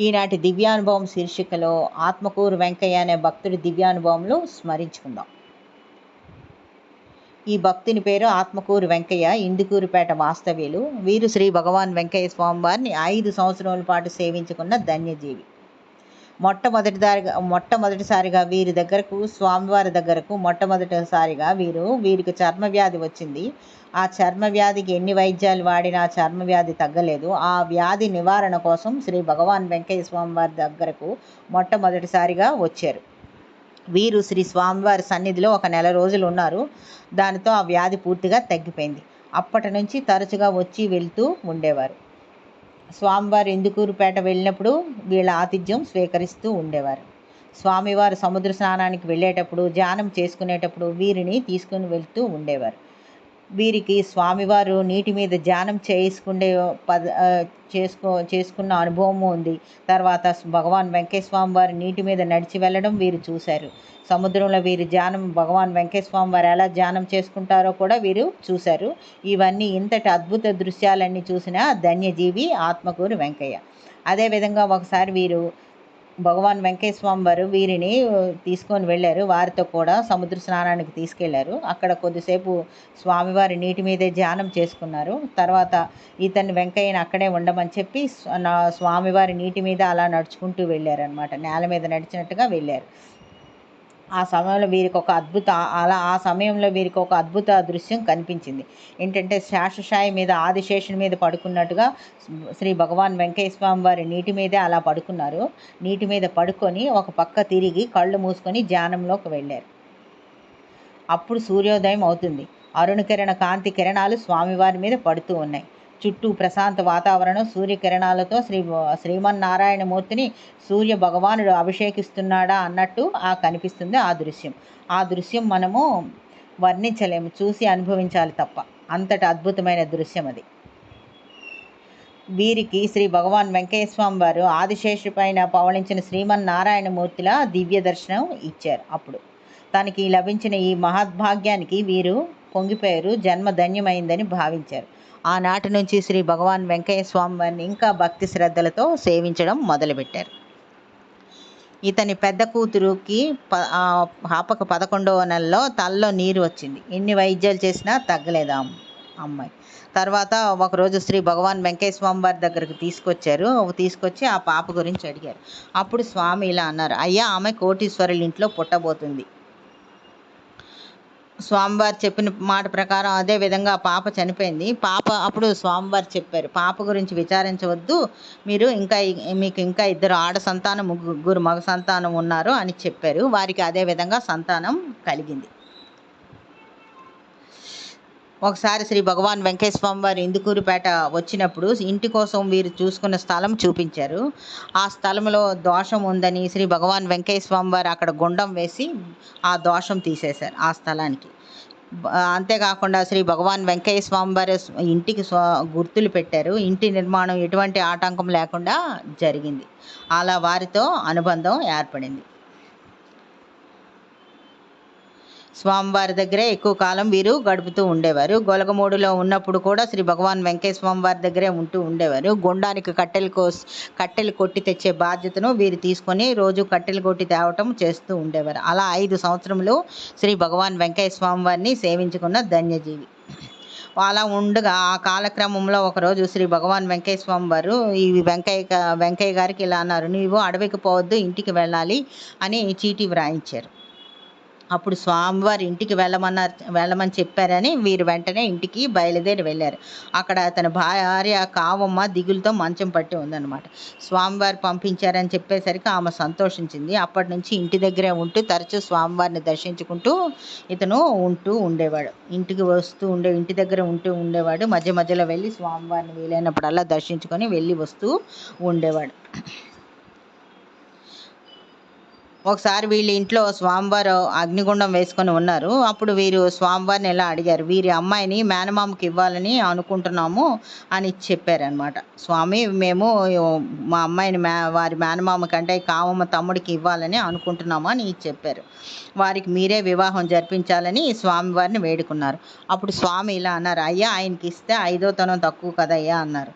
ఈనాటి దివ్యానుభవం శీర్షికలో ఆత్మకూరు వెంకయ్య అనే భక్తుడి దివ్యానుభవంలో స్మరించుకుందాం. ఈ భక్తుని పేరు ఆత్మకూరు వెంకయ్య ఇందుకూరుపేట వాస్తవ్యులు. వీరు శ్రీ భగవాన్ వెంకయ్య స్వామివారిని ఐదు సంవత్సరాల పాటు సేవించుకున్న ధన్యజీవి. మొట్టమొదటిదారిగా మొట్టమొదటిసారిగా వీరి దగ్గరకు స్వామివారి దగ్గరకు మొట్టమొదటిసారిగా వీరు వీరికి చర్మ వ్యాధి వచ్చింది. ఆ చర్మ వ్యాధికి ఎన్ని వైద్యాలు వాడినా చర్మ వ్యాధి తగ్గలేదు. ఆ వ్యాధి నివారణ కోసం శ్రీ భగవాన్ వెంకయ్య స్వామి వారి దగ్గరకు మొట్టమొదటిసారిగా వచ్చారు. వీరు శ్రీ స్వామివారి సన్నిధిలో ఒక నెల రోజులు ఉన్నారు. దానితో ఆ వ్యాధి పూర్తిగా తగ్గిపోయింది. అప్పటి నుంచి తరచుగా వచ్చి వెళ్తూ ఉండేవారు. స్వామివారు ఇందుకూరుపేట వెళ్ళినప్పుడు వీళ్ళ ఆతిథ్యం స్వీకరిస్తూ ఉండేవారు. స్వామివారు సముద్ర స్నానానికి వెళ్ళేటప్పుడు ధ్యానం చేసుకునేటప్పుడు వీరిని తీసుకుని వెళ్తూ ఉండేవారు. వీరికి స్వామివారు నీటి మీద ధ్యానం చేసుకుండే పద చేసుకో చేసుకున్న అనుభవం ఉంది. తర్వాత భగవాన్ వెంకటస్వామి వారు నీటి మీద నడిచి వెళ్ళడం వీరు చూశారు. సముద్రంలో వీరు ధ్యానం భగవాన్ వెంకటస్వామి వారు ఎలా ధ్యానం చేసుకుంటారో కూడా వీరు చూశారు. ఇవన్నీ ఇంతటి అద్భుత దృశ్యాలన్నీ చూసిన ధన్యజీవి ఆత్మకూరు వెంకయ్య. అదేవిధంగా ఒకసారి వీరు భగవాన్ వెంకయ్య స్వామి వారు వీరిని తీసుకొని వెళ్ళారు. వారితో కూడా సముద్ర స్నానానికి తీసుకెళ్ళారు. అక్కడ కొద్దిసేపు స్వామివారి నీటి మీదే ధ్యానం చేసుకున్నారు. తర్వాత ఇతన్ని వెంకయ్యని అక్కడే ఉండమని చెప్పి నా స్వామివారి నీటి మీద అలా నడుచుకుంటూ వెళ్ళారనమాట నేల మీద నడిచినట్టుగా వెళ్ళారు. ఆ సమయంలో వీరికి ఒక అద్భుత అలా ఆ సమయంలో వీరికి ఒక అద్భుత దృశ్యం కనిపించింది. ఏంటంటే శాషశాయి మీద ఆదిశేషుని మీద పడుకున్నట్టుగా శ్రీ భగవాన్ వెంకయ్య స్వామి వారి నీటి మీదే అలా పడుకున్నారు. నీటి మీద పడుకొని ఒక పక్క తిరిగి కళ్ళు మూసుకొని ధ్యానంలోకి వెళ్ళారు. అప్పుడు సూర్యోదయం అవుతుంది. అరుణ కిరణ కాంతి కిరణాలు స్వామివారి మీద పడుతూ ఉన్నాయి. చుట్టూ ప్రశాంత వాతావరణం సూర్యకిరణాలతో శ్రీ శ్రీమన్నారాయణమూర్తిని సూర్య భగవానుడు అభిషేకిస్తున్నాడా అన్నట్టు ఆ కనిపిస్తుంది ఆ దృశ్యం. ఆ దృశ్యం మనము వర్ణించలేము చూసి అనుభవించాలి తప్ప. అంతటి అద్భుతమైన దృశ్యం అది. వీరికి శ్రీ భగవాన్ వెంకయ్య స్వామి వారు ఆదిశేషు పైన పవళించిన శ్రీమన్నారాయణమూర్తిలా దివ్య దర్శనం ఇచ్చారు అప్పుడు. తనకి లభించిన ఈ మహద్భాగ్యానికి వీరు పొంగిపోయారు జన్మ ధన్యమైందని భావించారు. ఆనాటి నుంచి శ్రీ భగవాన్ వెంకయ్య స్వామి వారిని ఇంకా భక్తి శ్రద్ధలతో సేవించడం మొదలుపెట్టారు. ఇతని పెద్ద కూతురుకి ప పాపకు పదకొండవ నెలలో తలలో నీరు వచ్చింది. ఎన్ని వైద్యాలు చేసినా తగ్గలేదా అమ్మాయి. తర్వాత ఒకరోజు శ్రీ భగవాన్ వెంకయ్య స్వామి వారి దగ్గరకు తీసుకొచ్చారు. తీసుకొచ్చి ఆ పాప గురించి అడిగారు. అప్పుడు స్వామి ఇలా అన్నారు అయ్యా ఆమె కోటీశ్వరుల ఇంట్లో పుట్టబోతుంది. స్వామివారు చెప్పిన మాట ప్రకారం అదే విధంగా పాప చనిపోయింది. పాప అప్పుడు స్వామివారు చెప్పారు పాప గురించి విచారించవద్దు. మీరు ఇంకా మీకు ఇంకా ఇద్దరు ఆడ సంతానం ముగ్గురు మగ సంతానం ఉన్నారు అని చెప్పారు. వారికి అదే విధంగా సంతానం కలిగింది. ఒకసారి శ్రీ భగవాన్ వెంకయ్య స్వామి వారు ఇందుకూరుపేట వచ్చినప్పుడు ఇంటి కోసం వీరు చూసుకున్న స్థలం చూపించారు. ఆ స్థలంలో దోషం ఉందని శ్రీ భగవాన్ వెంకయ్య స్వామి వారు అక్కడ గుండం వేసి ఆ దోషం తీసేశారు ఆ స్థలానికి. అంతేకాకుండా శ్రీ భగవాన్ వెంకయ్య స్వామి వారి ఇంటికి స్వ గుర్తులు పెట్టారు. ఇంటి నిర్మాణం ఎటువంటి ఆటంకం లేకుండా జరిగింది. అలా వారితో అనుబంధం ఏర్పడింది. స్వామివారి దగ్గరే ఎక్కువ కాలం వీరు గడుపుతూ ఉండేవారు. గొలగమూడులో ఉన్నప్పుడు కూడా శ్రీ భగవాన్ వెంకటేశ్వర వారి దగ్గరే ఉంటూ ఉండేవారు. గుండానికి కట్టెలు కోసి కట్టెలు కొట్టి తెచ్చే బాధ్యతను వీరు తీసుకొని రోజు కట్టెలు కొట్టి తేవటం చేస్తూ ఉండేవారు. అలా ఐదు సంవత్సరములు శ్రీ భగవాన్ వెంకటేశ్వర స్వామి వారిని సేవించుకున్న ధన్యజీవి. అలా ఉండగా ఆ కాలక్రమంలో ఒకరోజు శ్రీ భగవాన్ వెంకయ్య స్వామి వారు ఈ వెంకయ్య వెంకయ్య గారికి ఇలా అన్నారు. నీవు అడవికి పోవద్దు ఇంటికి వెళ్ళాలి అని చీటీ వ్రాయించారు. అప్పుడు స్వామివారి ఇంటికి వెళ్ళమన్నారు వెళ్ళమని చెప్పారని వీరు వెంటనే ఇంటికి బయలుదేరి వెళ్ళారు. అక్కడ అతని భార్య కావమ్మ దిగులతో మంచం పట్టి ఉందన్నమాట. స్వామివారు పంపించారని చెప్పేసరికి ఆమె సంతోషించింది. అప్పటి నుంచి ఇంటి దగ్గరే ఉంటూ తరచూ స్వామివారిని దర్శించుకుంటూ ఇతను ఉంటూ ఉండేవాడు. ఇంటికి వస్తూ ఉండే ఇంటి దగ్గర ఉంటూ ఉండేవాడు. మధ్య మధ్యలో వెళ్ళి స్వామివారిని వీలైనప్పుడల్లా దర్శించుకొని వెళ్ళి వస్తూ ఉండేవాడు. ఒకసారి వీళ్ళ ఇంట్లో స్వామివారు అగ్నిగుండం వేసుకొని ఉన్నారు. అప్పుడు వీరు స్వామివారిని ఎలా అడిగారు? వీరి అమ్మాయిని మేనమామకి ఇవ్వాలని అనుకుంటున్నాము అని చెప్పారనమాట స్వామి మేము మా అమ్మాయిని మే వారి మేనమామ కంటే కామమ్మ తమ్ముడికి ఇవ్వాలని అనుకుంటున్నాము అని చెప్పారు. వారికి మీరే వివాహం జరిపించాలని స్వామివారిని వేడుకున్నారు. అప్పుడు స్వామి ఇలా అన్నారు అయ్యా ఆయనకి ఇస్తే ఐదో తనం తక్కువ కదయ్యా అన్నారు.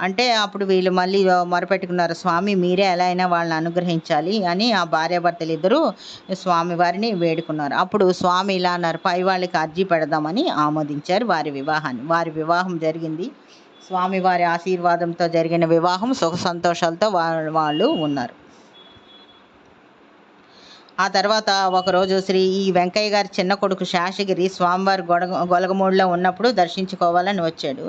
అంటే అప్పుడు వీళ్ళు మళ్ళీ మొరపెట్టుకున్నారు. స్వామి మీరే ఎలా అయినా వాళ్ళని అనుగ్రహించాలి అని ఆ భార్యాభర్తలు ఇద్దరు స్వామి వారిని వేడుకున్నారు. అప్పుడు స్వామి ఇలా అన్నారు పై వాళ్ళకి అర్జీ పెడదామని ఆమోదించారు వారి వివాహాన్ని. వారి వివాహం జరిగింది. స్వామివారి ఆశీర్వాదంతో జరిగిన వివాహం సుఖ సంతోషాలతో వాళ్ళు ఉన్నారు. ఆ తర్వాత ఒకరోజు శ్రీ ఈ వెంకయ్య గారి చిన్న కొడుకు శాషగిరి స్వామివారి గొడగ గొలగమూడిలో ఉన్నప్పుడు దర్శించుకోవాలని వచ్చాడు.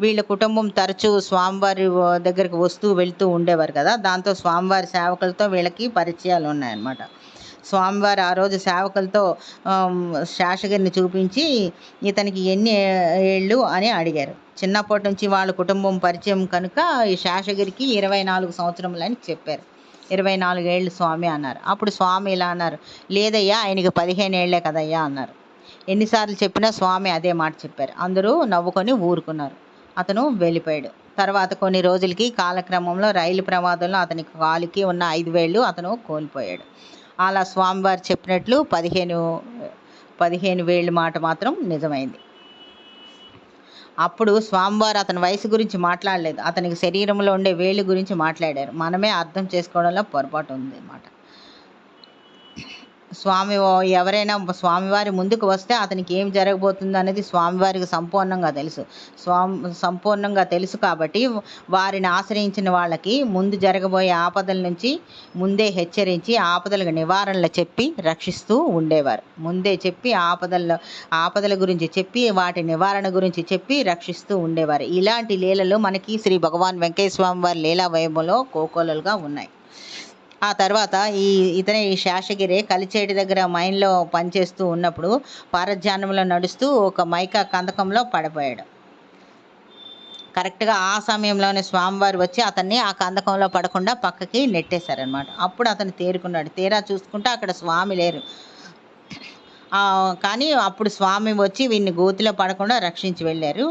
వీళ్ళ కుటుంబం తరచూ స్వామివారి దగ్గరికి వస్తూ వెళ్తూ ఉండేవారు కదా. దాంతో స్వామివారి సేవకులతో వీళ్ళకి పరిచయాలు ఉన్నాయన్నమాట. స్వామివారు ఆ రోజు సేవకులతో శాషగిరిని చూపించి ఇతనికి ఎన్ని ఏళ్ళు అని అడిగారు. చిన్నప్పటి నుంచి వాళ్ళ కుటుంబం పరిచయం కనుక ఈ శాషగిరికి ఇరవై నాలుగు సంవత్సరములని చెప్పారు. ఇరవై నాలుగేళ్ళు స్వామి అన్నారు. అప్పుడు స్వామి ఇలా అన్నారు. లేదయ్యా ఆయనకి పదిహేను ఏళ్ళే కదయ్యా అన్నారు. ఎన్నిసార్లు చెప్పినా స్వామి అదే మాట చెప్పారు. అందరూ నవ్వుకొని ఊరుకున్నారు. అతను వెళ్ళిపోయాడు. తర్వాత కొన్ని రోజులకి కాలక్రమంలో రైలు ప్రమాదంలో అతనికి కాలికి ఉన్న ఐదు వేళ్ళు అతను కోల్పోయాడు. అలా స్వామివారు చెప్పినట్లు పదిహేను పదిహేను వేళ్ళు మాట మాత్రం నిజమైంది. అప్పుడు స్వామివారు అతని వయసు గురించి మాట్లాడలేదు. అతనికి శరీరంలో ఉండే వేళ్ళు గురించి మాట్లాడారు. మనమే అర్థం చేసుకోవడంలో పొరపాటు ఉంది అన్నమాట స్వామి ఎవరైనా స్వామివారి ముందుకు వస్తే అతనికి ఏం జరగబోతుంది అనేది స్వామివారికి సంపూర్ణంగా తెలుసు. స్వామి సంపూర్ణంగా తెలుసు కాబట్టి వారిని ఆశ్రయించిన వాళ్ళకి ముందు జరగబోయే ఆపదల నుంచి ముందే హెచ్చరించి ఆపదలకు నివారణలు చెప్పి రక్షిస్తూ ఉండేవారు. ముందే చెప్పి ఆపదల ఆపదల గురించి చెప్పి వాటి నివారణ గురించి చెప్పి రక్షిస్తూ ఉండేవారు. ఇలాంటి లీలలు మనకి శ్రీ భగవాన్ వెంకయ్య స్వామి వారి లీలా వైభవంలో కోకోలలుగా ఉన్నాయి. ఆ తర్వాత ఈ ఇతనే ఈ శేషగిరి కలిచేటి దగ్గర మైన్లో పనిచేస్తూ ఉన్నప్పుడు పారధ్యానంలో నడుస్తూ ఒక మైకా కందకంలో పడిపోయాడు. కరెక్ట్గా ఆ సమయంలోనే స్వామివారు వచ్చి అతన్ని ఆ కందకంలో పడకుండా పక్కకి నెట్టేశారనమాట అప్పుడు అతను తేరుకున్నాడు. తీరా చూసుకుంటే అక్కడ స్వామి లేరు. కానీ అప్పుడు స్వామి వచ్చి వీడిని గోతిలో పడకుండా రక్షించి వెళ్ళారు.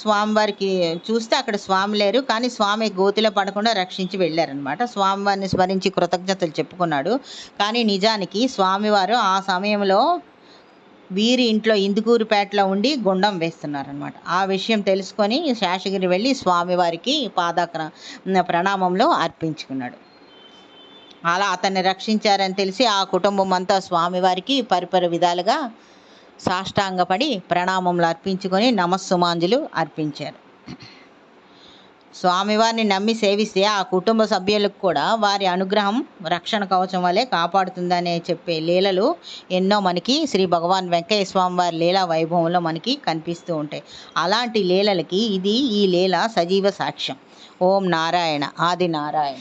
స్వామివారికి చూస్తే అక్కడ స్వామి లేరు కానీ స్వామి గోతిలో పడకుండా రక్షించి వెళ్ళారనమాట స్వామివారిని స్మరించి కృతజ్ఞతలు చెప్పుకున్నాడు. కానీ నిజానికి స్వామివారు ఆ సమయంలో వీరి ఇంట్లో ఇందుకూరుపేటలో ఉండి గుండం వేస్తున్నారనమాట ఆ విషయం తెలుసుకొని శేషగిరి వెళ్ళి స్వామివారికి పాదాక్ర ప్రణామంలో అర్పించుకున్నాడు. అలా అతన్ని రక్షించారని తెలిసి ఆ కుటుంబం అంతా స్వామివారికి పరిపర విధాలుగా సాష్టాంగపడి ప్రణామములు అర్పించుకొని నమస్సుమాంజులు అర్పించారు. స్వామివారిని నమ్మి సేవిస్తే ఆ కుటుంబ సభ్యులకు కూడా వారి అనుగ్రహం రక్షణ కవచం వలె కాపాడుతుందనే చెప్పే లీలలు ఎన్నో మనకి శ్రీ భగవాన్ వెంకయ్య స్వామి వారి లీలా వైభవంలో మనకి కనిపిస్తూ ఉంటాయి. అలాంటి లీలలకి ఇది ఈ లీల సజీవ సాక్ష్యం. ఓం నారాయణ ఆది నారాయణ.